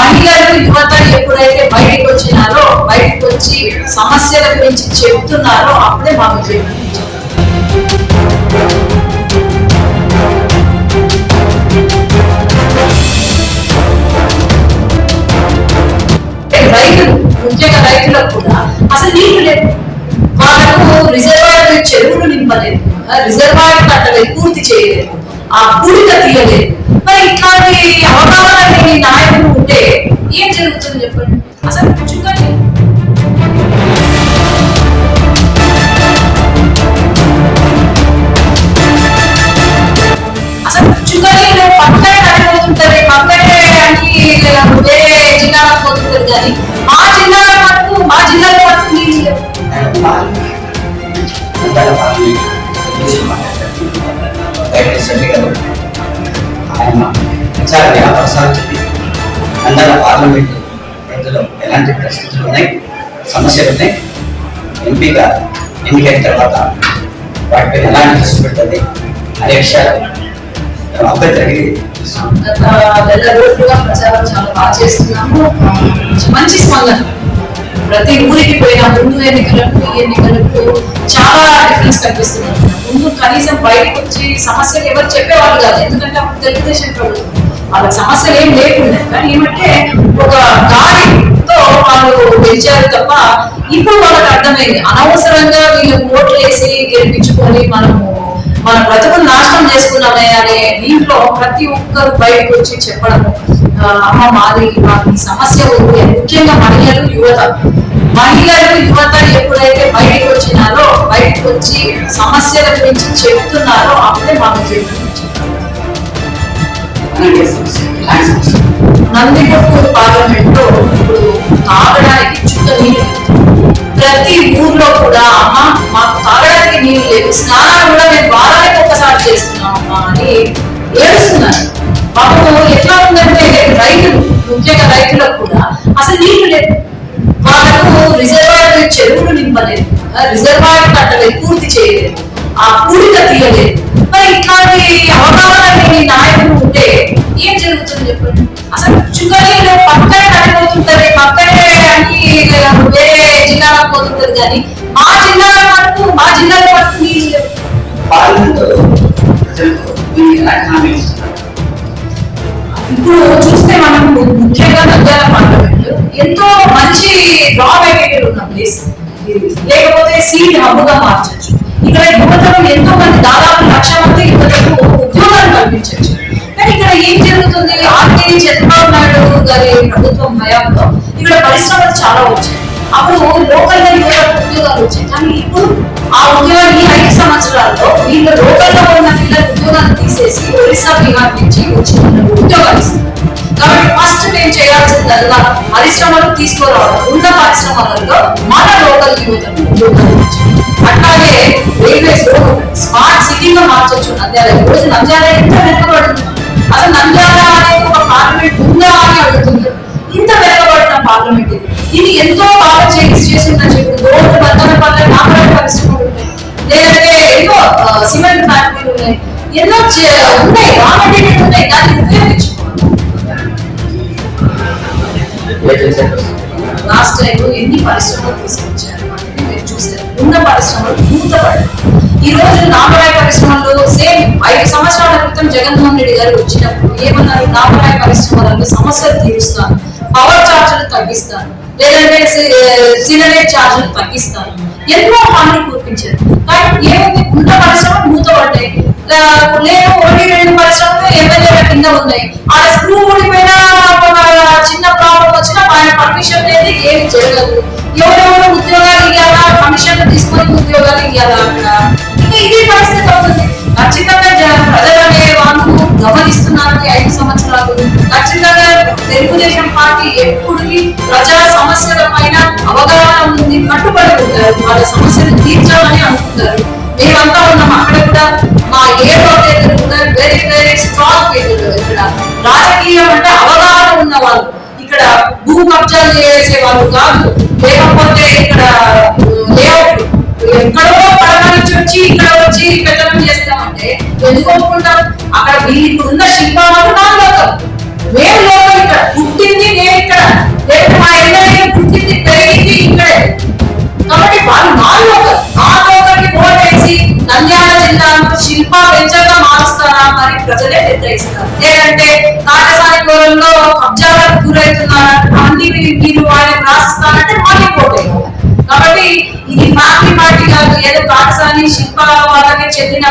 మహిళలు యువత ఎప్పుడైతే బయటకు వచ్చినారో బయటకు వచ్చి సమస్యల గురించి చెప్తున్నారో అప్పుడే మాకు విజయం రైతులు ముఖ్యంగా రైతులకు కూడా అసలు నీళ్ళు లేదు వాళ్ళకు రిజర్వాయర్ చెరువులు నింపలేదు. రిజర్వాయర్ కట్టలేదు పూర్తి చేయలేదు. ఆ పూడిక తీయలేదు. మరి ఇట్లాంటి వేరే జిల్లాలకు కానీ మా జిల్లాలో మటుకు మా జిల్లాలో మటుకు నీళ్ళు లేవు. ఆయన ప్రచార వ్యాపారాలు చెప్పి అందరూ పార్లమెంట్ ప్రజలు ఎలాంటి పరిస్థితులు ఉన్నాయి సమస్యలు ఉన్నాయి ఎంపీగా ఎన్నికైన తర్వాత వాటిపై ఎలాంటి దృష్టి పెట్టండి అనే విషయాలు అబ్బాయి అభ్యర్థి గత నెల రోజులుగా ప్రచారం చాలా బాగా చేస్తున్నాము మంచి స్పందన. ప్రతి ఊరికి పోయిన ముందు ఎన్నికలకు ఈ ఎన్నికలకు చాలా డిఫరెన్స్ కనిపిస్తుంది. ముందు కనీసం బయటకు వచ్చి సమస్యలు ఎవరు చెప్పేవాళ్ళు కాదు. ఎందుకంటే అప్పుడు తెలుగుదేశం ప్రభుత్వం వాళ్ళకి సమస్యలు ఏం లేకుండా కానీ ఏమంటే ఒక గాలితో వాళ్ళు గెలిచారు తప్ప ఇప్పుడు వాళ్ళకి అర్థమైంది. అనవసరంగా వీళ్ళు ఓట్లు వేసి గెలిపించుకొని మనము మన బ్రతుకును నాశనం చేసుకున్నామే అనే దీంట్లో ప్రతి ఒక్కరు బయటకు వచ్చి చెప్పడము అమ్మ మాది మాకు సమస్య ఉంది ముఖ్యంగా మహిళలు యువత. మహిళలు యువత ఎప్పుడైతే బయటకు వచ్చినారో బయటకు వచ్చి సమస్యల గురించి చెప్తున్నారో అప్పుడే మాకు జీవితం పార్లమెంట్లో ఇప్పుడు తాగడానికి చుట్ట నీళ్ళు. ప్రతి ఊర్లో కూడా అమ్మ మాకు తాగడానికి నీళ్ళు లేదు స్నానాలు ఏడుస్తున్నారు. పాపం ఎట్లా ఉందంటే రైతులు ముఖ్యంగా రైతులకు కూడా అసలు నీళ్ళు లేదు. వాళ్ళకు రిజర్వాయర్ చెరువులు నింపలేదు. రిజర్వాయర్ కట్టలేదు పూర్తి చేయలేదు. ఆ పూడిక తీయలేదు. మరి ఇట్లాంటి అవగాహన లేని నాయకులు ఉంటే ఏం జరుగుతుంది చెప్పండి? అసలు చుక్కనీళ్ళు పక్కనే పడిపోతుంటది పక్కనే అని వేరే జిల్లాలకు పోతుంటది కానీ మా జిల్లాలో మటుకు మా జిల్లాలో మటుకు నీళ్ళు లేవు. ఇప్పుడు చూస్తే మనం ముఖ్యంగా నంద్యాల పార్లమెంట్ ఎంతో మంచి రా మెటీరియల్ ఉన్న ప్లేస్ లేకపోతే సీట్ హబ్బుగా మార్చచ్చు. ఇక్కడ యువతకు ఎంతో మంది దాదాపు లక్ష మంది యువతకు ఉద్యోగాలు కల్పించవచ్చు కానీ ఇక్కడ ఏం జరుగుతుంది? ఆర్టీ చంద్రబాబు నాయుడు గారి ప్రభుత్వం హయాంలో ఇక్కడ పరిశ్రమలు చాలా వచ్చాయి. అప్పుడు లోకల్ వచ్చాయి కానీ ఇప్పుడు ఆ ఉద్యోగాలు ఈ ఐదు సంవత్సరాల్లో వీళ్ళ లోకల్లో ఉన్న పిల్లల ఉద్యోగాలు తీసేసి ఒరిస్సా బీహార్ నుంచి వచ్చిన ఉద్యోగాలు ఇస్తారు కాబట్టి ఫస్ట్ మేము చేయాల్సిందల్లా పరిశ్రమలు తీసుకురావడం ఉన్న పరిశ్రమలలో మన లోకల్ యువతను ఉద్యోగాలు అట్లాగే రైల్వేస్లో స్మార్ట్ సిటీగా మార్చొచ్చు. నంద్యాల ఈ రోజు నంద్యాల ఎంత వెనుకబడుతుంది? అసలు నంద్యాల అనేది ఒక కార్పొరేట్ ఉందా అని అడుగుతున్నారు ఇంత వెనుకబడిన పార్లమెంట్ ఇది ఎంతో బాగా చేసి చేసిందని చెప్పి రోడ్డు బంధన పట్ల నాగరాజ పరిశ్రమలు ఉన్నాయి లేదంటే ఎన్నో సిమెంట్ ఫ్యాక్టరీలు ఉన్నాయి. ఎన్నో చే- ఉన్నాయి రా మెటీరియల్ ఉన్నాయి దాన్ని ఉపయోగించుకోవాలి లాస్ట్ టైం ఎన్ని పరిశ్రమలు తీసుకొచ్చారు అనేది మీరు చూస్తారు ఉన్న పరిశ్రమలు మూతపడ్డాయి. ఈ రోజు నాపరాయ పరిశ్రమలు సేమ్ ఐదు సంవత్సరాల క్రితం జగన్మోహన్ రెడ్డి గారు వచ్చినప్పుడు ఏమన్నారు? నాపరాయ పరిశ్రమలను సమస్యలు తీరుస్తాను. పవర్ తగ్గిస్తాను. లేదంటే సిగరెట్ ఛార్జీలు తగ్గిస్తాను. ఎన్నో హామీలు కురిపించారు. కానీ ఏముంది? ఉన్న పరిశ్రమ మూతపడ్డాయి. పడ్డాయి లేదు ఒకటి రెండు పరిశ్రమలు ఎమ్మెల్యేల కింద ఉన్నాయి. ఆ స్క్రూ ఊడిపోయినా చిన్న ప్రాబ్లం వచ్చినా ఆయన పర్మిషన్ లేదు ఏమి జరగదు ఎవరెవరు ఉద్యోగాలు ఇవ్వాలా కమిషన్లు తీసుకొని ఉద్యోగాలు ఇవ్వాలా అక్కడ? ఇంకా ఇదే పరిస్థితి అవుతుంది. ఖచ్చితంగా ప్రజలు అనే వాళ్ళు గమనిస్తున్నారు ఐదు సంవత్సరాలు. ఖచ్చితంగా తెలుగుదేశం పార్టీ ఎప్పటికీ ప్రజా సమస్యల పైన అవగాహన ఉంది కట్టుబడి ఉంటారు వాళ్ళ సమస్యలు తీర్చాలని అనుకుంటారు. మేమంతా ఉన్నాం అక్కడ కూడా. మా ఏడో అభ్యర్థులు కూడా వెరీ వెరీ స్ట్రాంగ్ పీపుల్ ఇక్కడ. రాజకీయం అంటే అవగాహన ఉన్న వాళ్ళు ఇక్కడ భూ కబ్జాలు చేసే వాళ్ళు కాదు. లేకపోతే ఇక్కడ లేఅవుట్ ఎక్కడో పడవ వచ్చి ఇక్కడ వచ్చి పెట్టడం చేస్తామంటే ఎందుకు ఒప్పుకుంటాం అక్కడ వీళ్ళు ఇప్పుడు ఉన్న శిల్పాలు నా లోకం మేము లోకం పుట్టింది నేను ఇక్కడ. మా ఇళ్ళ పుట్టింది పెరిగింది ఇక్కడే. కాబట్టి వాళ్ళు నాలుగు ఆ లోకల్ని ఓటేసి నంద్యాల జిల్లా శిల్ప వెంచర్గా మారుస్తారా? అని ప్రజలే నిర్ణయిస్తారు. లేదంటే కాకసాని కోరంలో కబ్జాలకు గురవుతున్నారా? అన్ని మీరు వాళ్ళని రాసిస్తారంటే మళ్ళీ ఓటేయాలి కాబట్టి ఇది ఫ్యామిలీ పార్టీ కాదు. ఏదో కాకసాని శిల్ప వాళ్ళకి చెందిన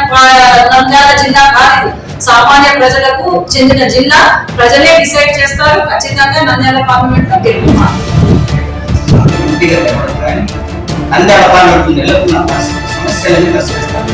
నంద్యాల జిల్లా కాదు సామాన్య ప్రజలకు చెందిన జిల్లా ప్రజలే డిసైడ్ చేస్తారు ఖచ్చితంగా నంద్యాల పార్లమెంట్లో గెలుపు మాది. నంద్యాల పార్లమెంట్ నెలకొన్న సమస్యలను పరిశీలిస్తారు